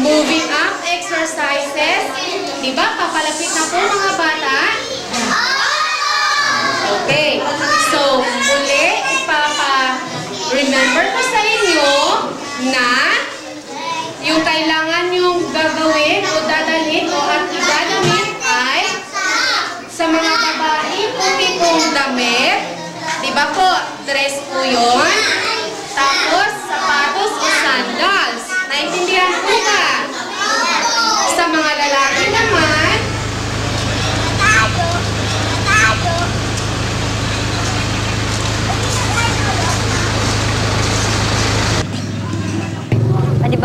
moving up exercises. Di ba? Papalapit na po mga bata. Okay. So, uli, ipapa-remember ko sa inyo na yung kailangan yung gagawin o dadalhin o at idadamit ay sa mga babae, puti pong damit. Di ba po? Dress po yun. Tapos, sapatos o sandals. Naintindihan po ba? Sa mga lalaki naman,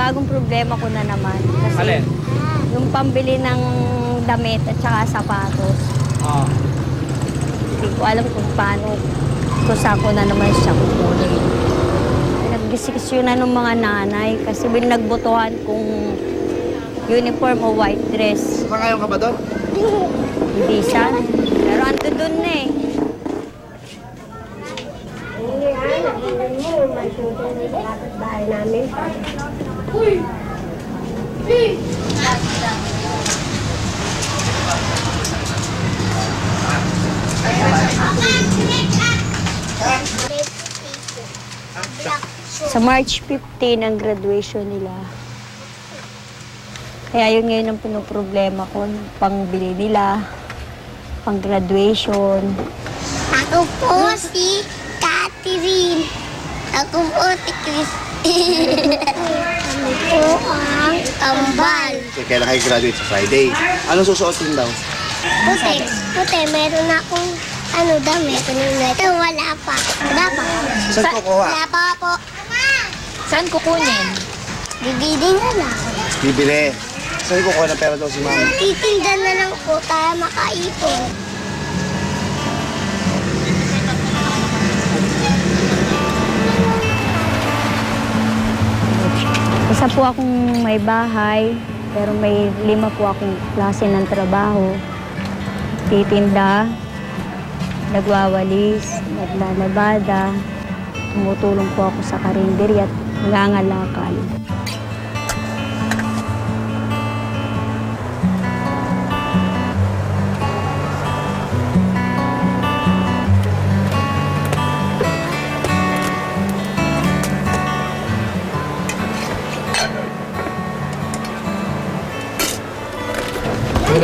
Panibagong problema ko na naman. Kasi Alin? yung pambili ng damit at saka sapatos, Oo. hindi ko alam kung paano, kung saan ko na naman siya kukunin. Nagdiskusyon na ng mga nanay kasi binagbotohan kung uniform o white dress. Sangayon ka ba doon? Hindi siya. Pero ando dun na eh. Sa March 15 ang graduation nila. Kaya yun ngayon ang pinoproblema ko, pangbili nila, pang graduation. Ako po si Catherine. Ako po si Christine. Ako po ang kambal. So, kailan kayo graduate sa Friday? Anong susuotin daw? Puti, puti, meron akong ano damit. Ito wala pa. Wala pa. Saan kukuha? Wala pa po. Saan kukunin? Bibili na lang. Bibili. Saan kukuha ng pera daw si mama? Titinda na lang po tayo makaipon. Isa po akong may bahay, pero may lima po akong klase ng trabaho. Titinda, nagwawalis, naglalabada, tumutulong po ako sa karinderya at nangangalakal.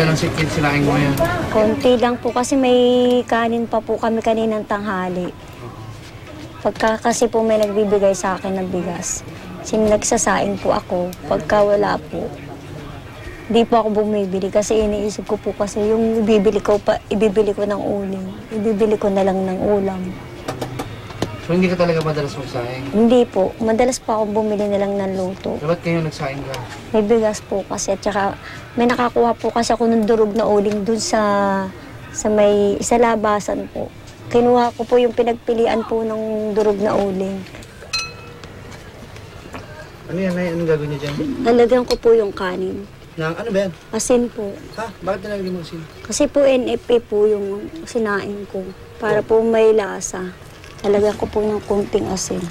Wala nang sikit sinaing mo yan. Konti lang po kasi may kanin pa po kami kaninang tanghali. Pagka kasi po may nagbibigay sa akin ng bigas, sin nagsasaing po ako. Pagka wala po, hindi po ako bumibili kasi iniisip ko po kasi yung ibibili ko pa, ibibili ko ng uling. Ibibili ko na lang ng ulam. So hindi ka talaga madalas magsaing. Hindi po, madalas pa ako bumili na lang ng luto. So ba't kayo nagsaing ka? May bigas po kasi at saka may nakakuha po kasi ako ng durog na uling dun sa sa may sa labasan po. Kinuha ko po yung pinagpilian po ng durog na uling. Ano yan, Nay? Anong gagawin niya dyan? Lalagyan ko po yung kanin. Nang, ano ba yan? Asin po. Ha? Bakit nilagay mo sin? Kasi po NFA po yung sinain ko. Para po may lasa. Lalagyan ko po ng kunting asin.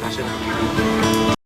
Kasi na.